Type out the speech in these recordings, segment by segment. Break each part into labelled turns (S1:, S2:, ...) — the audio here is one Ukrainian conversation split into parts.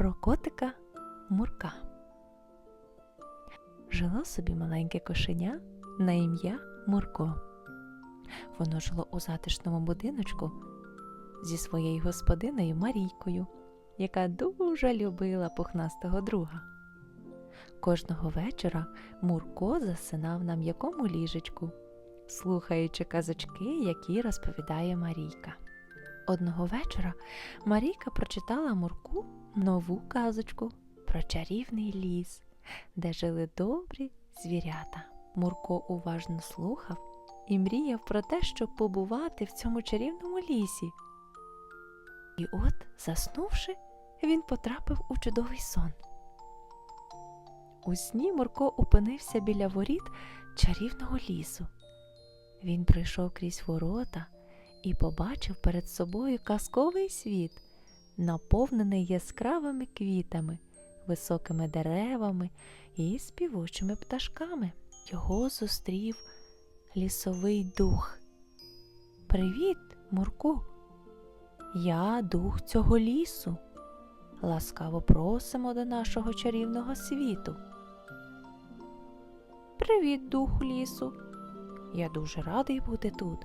S1: Про котика Мурка. Жило собі маленьке кошеня на ім'я Мурко. Воно жило у затишному будиночку зі своєю господиною Марійкою, яка дуже любила пухнастого друга. Кожного вечора Мурко засинав на м'якому ліжечку, слухаючи казочки, які розповідає Марійка. Одного вечора Марійка прочитала Мурку нову казочку про чарівний ліс, де жили добрі звірята. Мурко уважно слухав і мріяв про те, щоб побувати в цьому чарівному лісі. І от, заснувши, він потрапив у чудовий сон. У сні Мурко опинився біля воріт чарівного лісу. Він пройшов крізь ворота і побачив перед собою казковий світ, наповнений яскравими квітами, високими деревами і співучими пташками. Його зустрів лісовий дух. Привіт, Мурку! Я дух цього лісу. Ласкаво просимо до нашого чарівного світу. Привіт, духу лісу. Я дуже радий бути тут.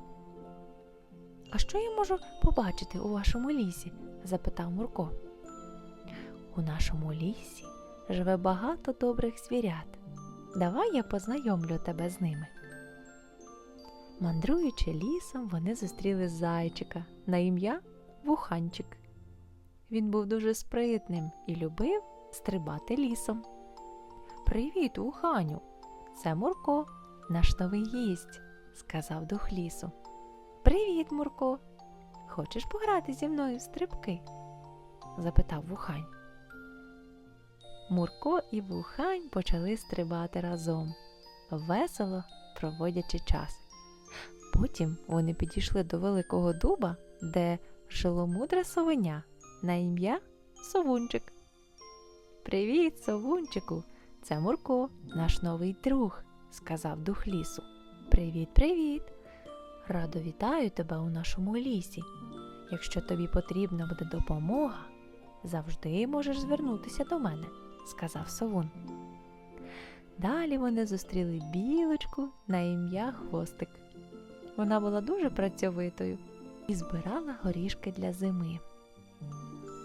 S1: А що я можу побачити у вашому лісі? запитав Мурко. У нашому лісі живе багато добрих звірят. Давай я познайомлю тебе з ними. Мандруючи лісом, вони зустріли зайчика на ім'я Вуханчик. Він був дуже спритним і любив стрибати лісом. Привіт, Вуханю! Це Мурко, наш новий гість, сказав дух лісу. Привіт, Мурко. Хочеш пограти зі мною в стрибки? запитав Вухань. Мурко і Вухань почали стрибати разом, весело проводячи час. Потім вони підійшли до великого дуба, де жило мудре совеня на ім'я Совунчик. Привіт, Совунчику! Це Мурко, наш новий друг, сказав дух лісу. Привіт, привіт! Радо вітаю тебе у нашому лісі. Якщо тобі потрібна буде допомога, завжди можеш звернутися до мене, сказав Совун. Далі вони зустріли білочку на ім'я Хвостик. Вона була дуже працьовитою і збирала горішки для зими.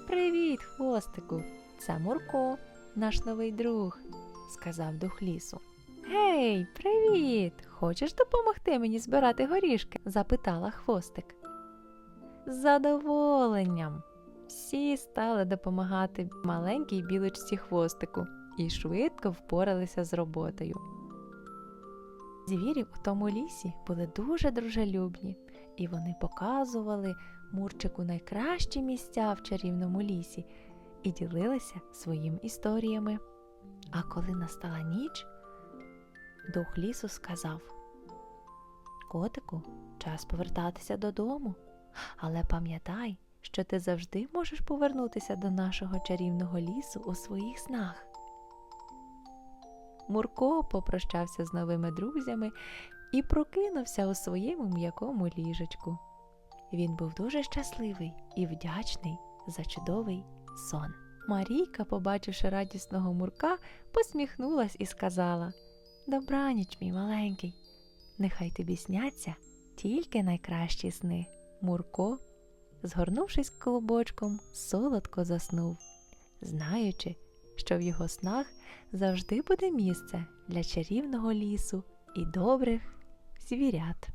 S1: Привіт, хвостику! Це Мурко, наш новий друг, сказав дух лісу. Гей, привіт! Хочеш допомогти мені збирати горішки? запитала хвостик. З задоволенням. Всі стали допомагати маленькій білочці хвостику і швидко впоралися з роботою. Звірі у тому лісі були дуже дружелюбні, і вони показували Мурчику найкращі місця в чарівному лісі і ділилися своїми історіями. А коли настала ніч, дух лісу сказав Котику, час повертатися додому, але пам'ятай, що ти завжди можеш повернутися до нашого чарівного лісу у своїх снах. Мурко попрощався з новими друзями і прокинувся у своєму м'якому ліжечку. Він був дуже щасливий і вдячний за чудовий сон. Марійка, побачивши радісного Мурка, посміхнулась і сказала Добраніч, мій маленький, нехай тобі сняться тільки найкращі сни. Мурко, згорнувшись клубочком, солодко заснув, знаючи, що в його снах завжди буде місце для чарівного лісу і добрих звірят.